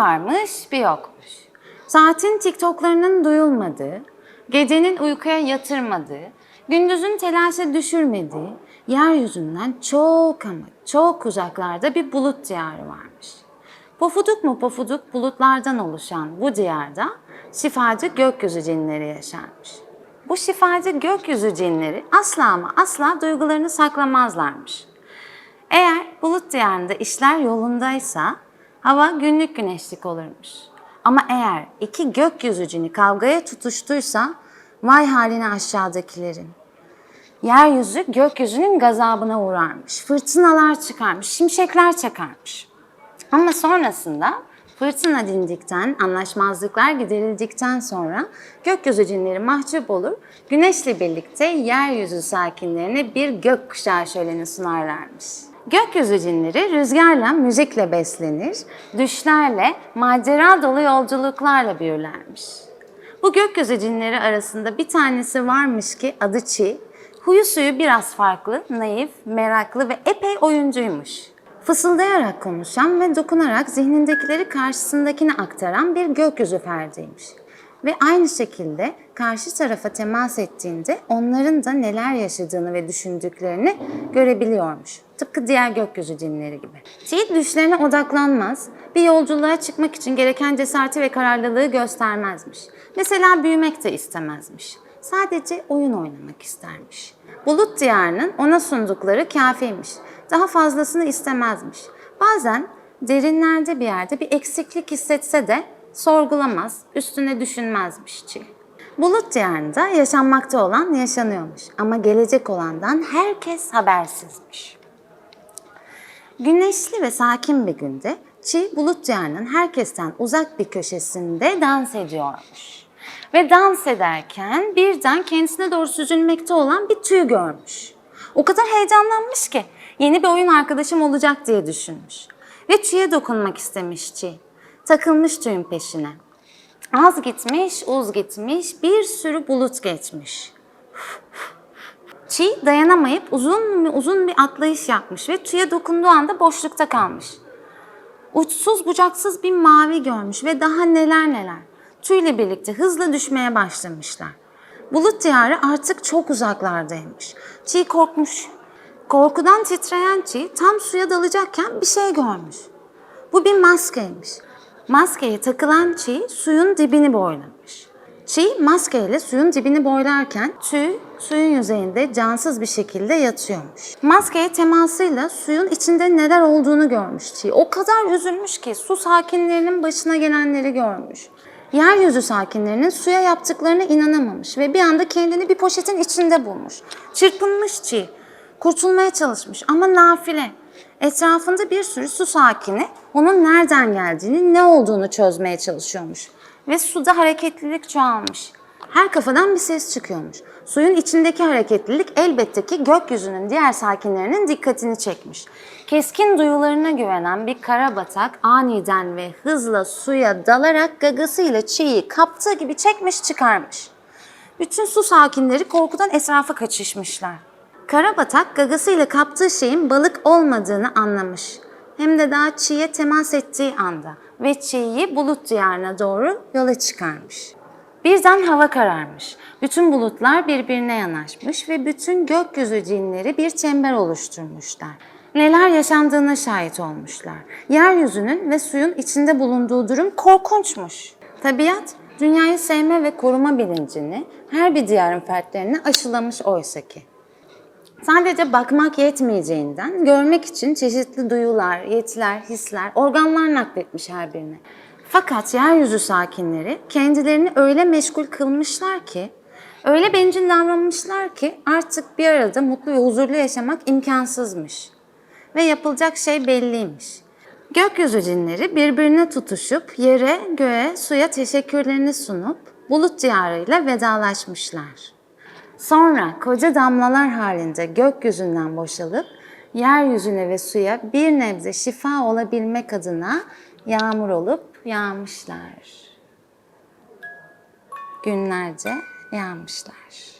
varmış bir yokmuş. Saatin TikTok'larının duyulmadığı, gecenin uykuya yatırmadığı, gündüzün telaşa düşürmediği, yeryüzünden çok ama çok uzaklarda bir bulut diyarı varmış. Pofuduk mu pofuduk bulutlardan oluşan bu diyarda şifacı gökyüzü cinleri yaşarmış. Bu şifacı gökyüzü cinleri asla ama asla duygularını saklamazlarmış. Eğer bulut diyarında işler yolundaysa hava günlük güneşlik olurmuş. Ama eğer iki gökyüzü cini kavgaya tutuştuysa vay haline aşağıdakilerin. Yeryüzü gökyüzünün gazabına uğrarmış. Fırtınalar çıkarmış, şimşekler çakarmış. Ama sonrasında fırtına dindikten, anlaşmazlıklar giderildikten sonra gökyüzü cinleri mahcup olur, güneşle birlikte yeryüzü sakinlerine bir gökkuşağı şöleni sunarlarmış. Gökyüzü cinleri rüzgarla, müzikle beslenir, düşlerle, macera dolu yolculuklarla büyürlermiş. Bu gökyüzü cinleri arasında bir tanesi varmış ki adı Çi, huyu suyu biraz farklı, naif, meraklı ve epey oyuncuymuş. Fısıldayarak konuşan ve dokunarak zihnindekileri karşısındakine aktaran bir gökyüzü ferdiymiş. Ve aynı şekilde karşı tarafa temas ettiğinde onların da neler yaşadığını ve düşündüklerini görebiliyormuş. Tıpkı diğer gökyüzü cinleri gibi. Çiğit düşlerine odaklanmaz, bir yolculuğa çıkmak için gereken cesareti ve kararlılığı göstermezmiş. Mesela büyümek de istemezmiş. Sadece oyun oynamak istermiş. Bulut diyarının ona sundukları kafiymiş. Daha fazlasını istemezmiş. Bazen derinlerde bir yerde bir eksiklik hissetse de sorgulamaz, üstüne düşünmezmiş Çil. Bulut diyarında yaşanmakta olan yaşanıyormuş ama gelecek olandan herkes habersizmiş. Güneşli ve sakin bir günde Çi bulut diyarının herkesten uzak bir köşesinde dans ediyormuş. Ve dans ederken birden kendisine doğru süzülmekte olan bir tüy görmüş. O kadar heyecanlanmış ki yeni bir oyun arkadaşım olacak diye düşünmüş. Ve tüye dokunmak istemiş Çi. Takılmış tüyün peşine. Az gitmiş, uz gitmiş, bir sürü bulut geçmiş. Çi dayanamayıp uzun uzun bir atlayış yapmış ve tüye dokunduğu anda boşlukta kalmış. Uçsuz bucaksız bir mavi görmüş ve daha neler neler. Tüyle birlikte hızla düşmeye başlamışlar. Bulut diyarı artık çok uzaklardaymış. Çi korkmuş. Korkudan titreyen Çi tam suya dalacakken bir şey görmüş. Bu bir maskeymiş. Maskeye takılan Çi suyun dibini boylamış. Çi maskeyle suyun dibini boylarken tüy suyun yüzeyinde cansız bir şekilde yatıyormuş. Maskeye temasıyla suyun içinde neler olduğunu görmüş Çi. O kadar üzülmüş ki su sakinlerinin başına gelenleri görmüş. Yeryüzü sakinlerinin suya yaptıklarına inanamamış ve bir anda kendini bir poşetin içinde bulmuş. Çırpınmış Çi. Kurtulmaya çalışmış ama nafile. Etrafında bir sürü su sakini onun nereden geldiğini, ne olduğunu çözmeye çalışıyormuş. Ve suda hareketlilik çoğalmış. Her kafadan bir ses çıkıyormuş. Suyun içindeki hareketlilik elbette ki gökyüzünün diğer sakinlerinin dikkatini çekmiş. Keskin duyularına güvenen bir karabatak aniden ve hızla suya dalarak gagasıyla çiği kaptığı gibi çekmiş çıkarmış. Bütün su sakinleri korkudan etrafa kaçışmışlar. Karabatak gagasıyla kaptığı şeyin balık olmadığını anlamış. Hem de daha çiğe temas ettiği anda ve çiği bulut diyarına doğru yola çıkarmış. Birden hava kararmış. Bütün bulutlar birbirine yanaşmış ve bütün gökyüzü cinleri bir çember oluşturmuşlar. Neler yaşandığına şahit olmuşlar. Yeryüzünün ve suyun içinde bulunduğu durum korkunçmuş. Tabiat, dünyayı sevme ve koruma bilincini her bir diyarın fertlerine aşılamış oysa ki. Sadece bakmak yetmeyeceğinden görmek için çeşitli duyular, yetiler, hisler, organlar nakletmiş her birine. Fakat yeryüzü sakinleri kendilerini öyle meşgul kılmışlar ki, öyle bencil davranmışlar ki artık bir arada mutlu ve huzurlu yaşamak imkansızmış. Ve yapılacak şey belliymiş. Gökyüzü cinleri birbirine tutuşup yere, göğe, suya teşekkürlerini sunup bulut diyarıyla vedalaşmışlar. Sonra koca damlalar halinde gökyüzünden boşalıp yeryüzüne ve suya bir nebze şifa olabilmek adına yağmur olup yağmışlar. Günlerce yağmışlar.